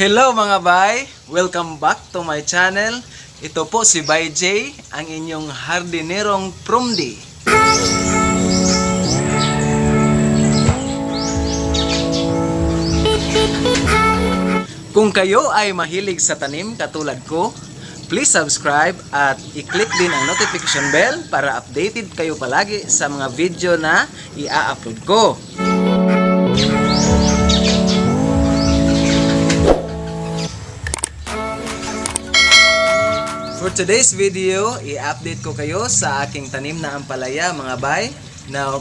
Hello mga bay! Welcome back to my channel. Ito po si Bay J, ang inyong hardinerong promdi. Kung kayo ay mahilig sa tanim katulad ko, please subscribe at i-click din ang notification bell para updated kayo palagi sa mga video na i-upload ko. For today's video, i-update ko kayo sa aking tanim na ampalaya mga bay na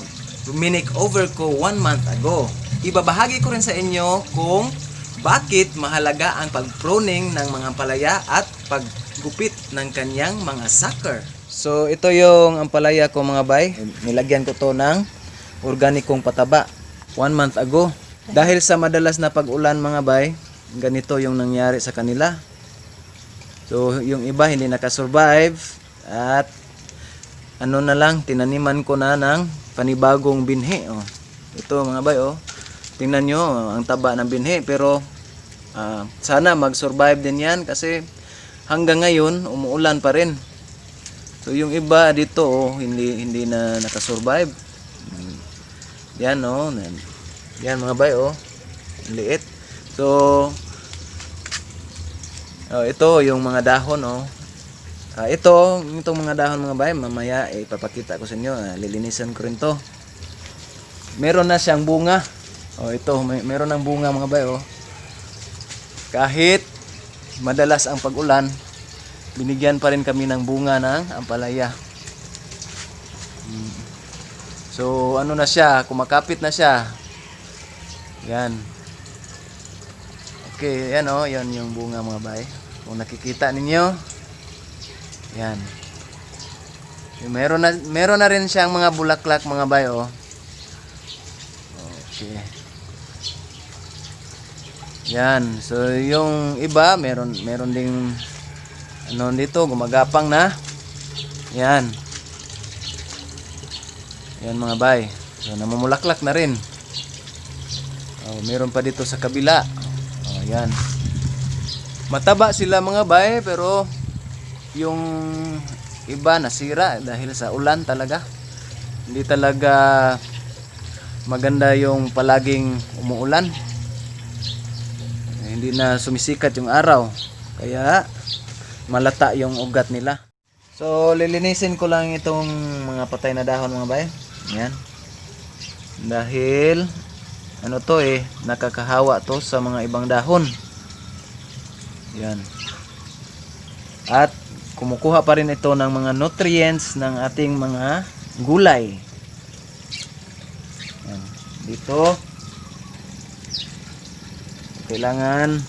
minake over ko one month ago. Ibabahagi ko rin sa inyo kung bakit mahalaga ang pag-pruning ng mga ampalaya at paggupit ng kanyang mga sucker. So ito yung ampalaya ko mga bay. Nilagyan ko to ng organikong pataba one month ago. Dahil sa madalas na pag-ulan mga bay, ganito yung nangyari sa kanila. So, yung iba hindi nakasurvive at ano na lang, tinaniman ko na ng panibagong binhi. Oh. Ito mga bay, oh. Tingnan nyo, oh, ang taba ng binhi. Pero, ah, sana mag-survive din yan kasi hanggang ngayon, umuulan pa rin. So, yung iba dito, oh, hindi, hindi na nakasurvive. Yan, oh. Yan mga bay, oh. Liit. So, Oh, ito yung mga dahon oh. Ah, ito, itong mga dahon mga bay, mamaya eh, ipapakita ko sa inyo. Ah, lilinisan ko rin to. Meron na siyang bunga. Oh, ito, may, meron ng bunga mga bay oh. Kahit madalas ang pag-ulan, binigyan pa rin kami ng bunga ng ampalaya. Mm. So, ano na siya, kumakapit na siya. Yan. Okay, yan oh, yan yung bunga mga bay. Kung nakikita ninyo, yan. Meron na, meron na rin siyang mga bulaklak mga bay oh. Okay. Yan. So yung iba meron meron ding ano dito gumagapang na. Yan. Yan mga bay. So namumulaklak na rin. Oh, meron pa dito sa kabila. Oh, yan. Mataba sila mga bay pero yung iba nasira dahil sa ulan talaga. Hindi talaga maganda yung palaging umuulan. Eh, hindi na sumisikat yung araw. Kaya malata yung ugat nila. So lilinisin ko lang itong mga patay na dahon mga bay. Yan. Dahil ano to eh nakakahawa to sa mga ibang dahon. Yan. At kumukuha pa rin ito ng mga nutrients ng ating mga gulay. Yan. Dito kailangan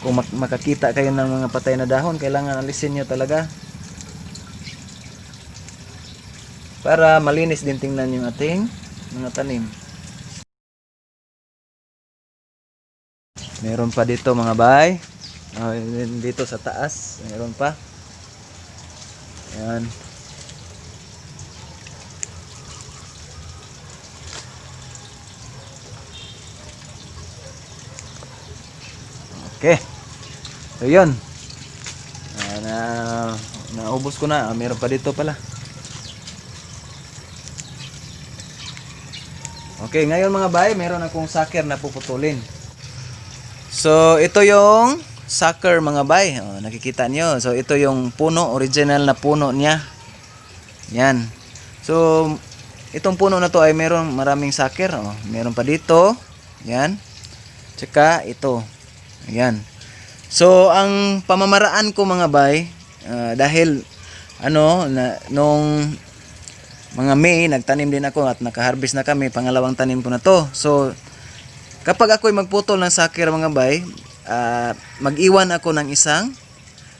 kung mak- makakita kayo ng mga patay na dahon, kailangan alisin nyo talaga. Para malinis din tingnan yung ating mga tanim. Meron pa dito mga bay. Oh, yun dito sa taas, meron pa. Yan. Okay. So yun. Ah, na naubos ko na. Ah, meron pa dito pala. Okay, ngayon mga bay, meron akong sucker na puputulin. So, ito yung sucker mga bay. Oh, nakikita nyo. So, ito yung puno, original na puno niya. Yan. So, itong puno na to ay meron maraming sucker. Oh, meron pa dito. Yan. Tsaka ito. Ayan. So, ang pamamaraan ko mga bay, ah, dahil ano, na, nung mga May, nagtanim din ako at nakaharvest na kami. Pangalawang tanim ko na to. So, kapag ako'y magputol ng sakir mga bay, ah, mag-iwan ako ng isang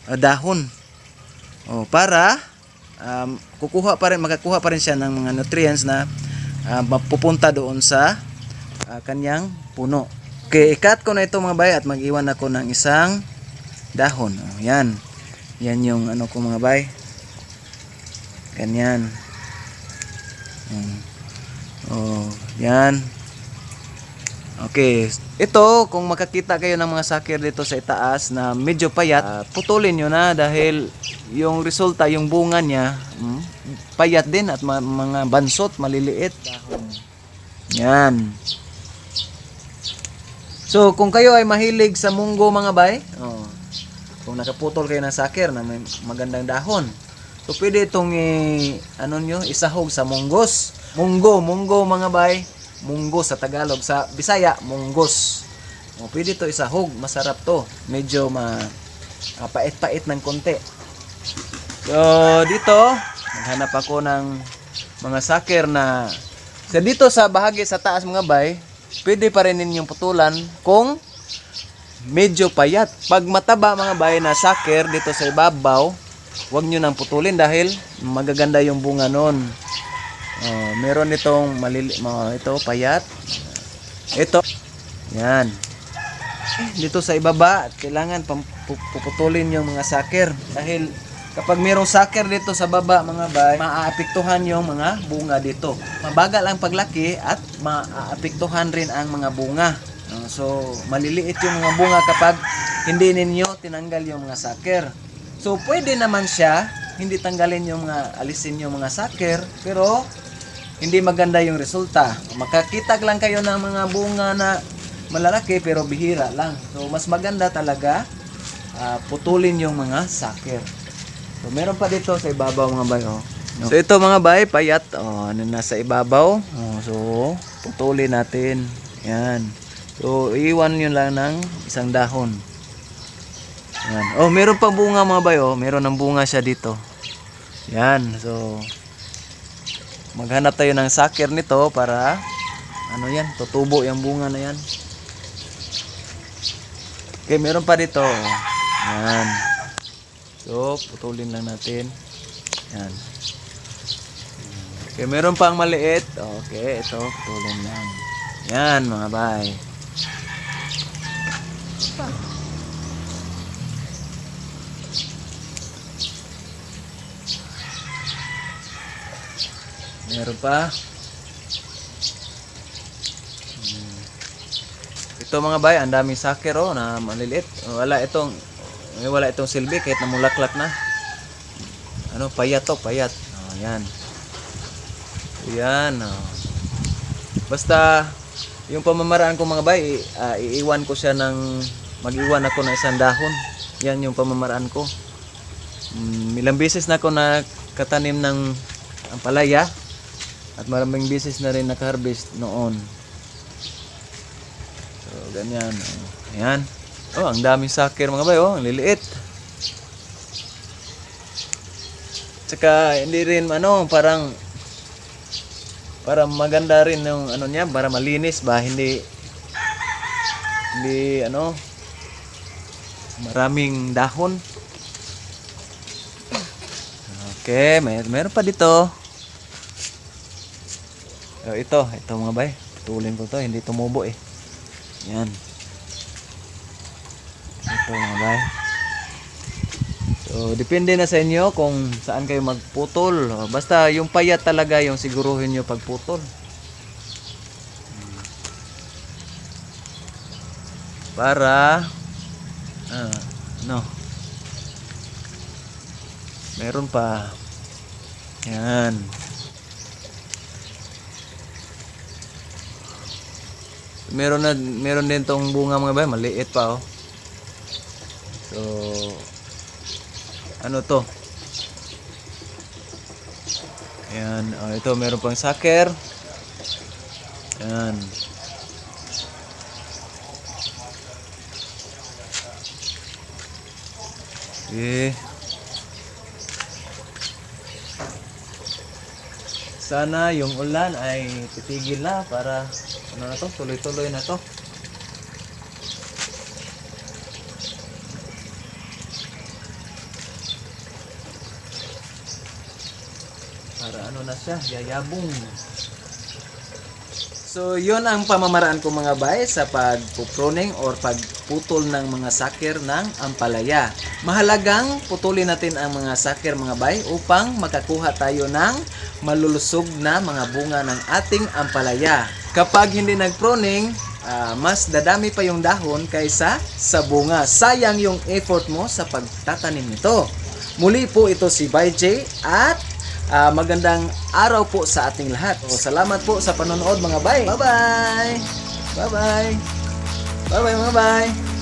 ah, dahon. O, para um, kukuha pa rin, makakuha pa rin siya ng mga nutrients na ah, mapupunta doon sa ah, kanyang puno. Okay, ikat ko na ito mga bay at mag-iwan ako ng isang dahon. O, yan. Yan yung ano ko mga bay. Ganyan. Yan. Oh, yan. Okay, ito kung makakita kayo ng mga sakir dito sa itaas na medyo payat, ah, putulin nyo na dahil yung resulta, yung bunga niya, mm, payat din at ma- mga bansot, maliliit. Yan. So, kung kayo ay mahilig sa munggo mga bay, oh, kung nakaputol kayo ng sakir na may magandang dahon, so pwede itong i- ano nyo, isahog sa munggos. Munggo, munggo mga bay, munggo sa Tagalog, sa Bisaya, munggos. O, pwede to isahog, masarap to. Medyo ma ah, pait-pait ng konti. So, dito, naghanap ako ng mga sakir na sa dito sa bahagi sa taas mga bay, pwede pa rin ninyong putulan kung medyo payat. Pag mataba mga bay na sakir dito sa ibabaw, huwag nyo nang putulin dahil magaganda yung bunga nun. Oh, meron itong malili, mga ito payat. Ito. Yan. Eh, dito sa ibaba, kailangan puputulin yung mga sakir dahil kapag mayroong sakir dito sa baba mga bay, maaapektuhan yung mga bunga dito. Mabagal ang paglaki at maaapektuhan rin ang mga bunga. Uh, so, maliliit yung mga bunga kapag hindi ninyo tinanggal yung mga sakir. So, pwede naman siya, hindi tanggalin yung mga, alisin yung mga sakir, pero hindi maganda yung resulta. Makakita lang kayo ng mga bunga na malalaki pero bihira lang. So mas maganda talaga ah, putulin yung mga sakir. So meron pa dito sa ibabaw mga bay oh. So ito mga bay payat oh ano nasa ibabaw. Oh, so putulin natin. Yan. So iwan yun lang ng isang dahon. Yan. Oh, meron pa bunga mga bay oh. Meron ng bunga siya dito. Yan. So maghanap tayo ng sakir nito para ano yan, tutubo yung bunga na yan. Okay, meron pa dito. Yan. So, putulin lang natin. Yan. Okay, meron pang maliit. Okay, ito, putulin lang. Yan, mga bay. Meron pa. Hmm. Ito mga bay, ang daming sakir oh, na maliliit. Wala itong eh, wala itong silbi kahit namulaklak na. Ano, payat to, payat. Oh, yan. Yan, oh. Basta yung pamamaraan ko mga bay, ah, iiwan ko siya ng mag-iwan ako ng isang dahon. Yan yung pamamaraan ko. Mm, ilang beses na ako nakatanim ng ampalaya at maraming beses na rin naka-harvest noon. So, ganyan. Ayan. Oh, ang daming sakir mga bay, oh, ang liliit. Tsaka hindi rin ano, parang para maganda rin yung ano niya, para malinis ba, hindi hindi ano maraming dahon. Okay, may meron pa dito. Oh, ito, ito mga bay. Putulin ko to, hindi tumubo eh. Yan. Ito mga bay. So, depende na sa inyo kung saan kayo magputol. Basta yung payat talaga yung siguruhin nyo pagputol. Para ah, no. Meron pa. Yan. Meron na meron din tong bunga mga bay, maliit pa oh. So ano to? Ayan, oh, ito meron pang saker. Ayan. Okay. Sana yung ulan ay titigil na para ano na to, tuloy-tuloy na to. Para ano na siya, yayabong. So, yun ang pamamaraan ko mga bay sa pagpupruning or pagputol ng mga sakir ng ampalaya. Mahalagang putulin natin ang mga sakir mga bay upang makakuha tayo ng malulusog na mga bunga ng ating ampalaya. Kapag hindi nagpruning, ah, mas dadami pa yung dahon kaysa sa bunga. Sayang yung effort mo sa pagtatanim nito. Muli po ito si Bay J at ah, magandang araw po sa ating lahat. O, salamat po sa panonood mga bay. Bye-bye! Bye-bye! Bye-bye mga bay!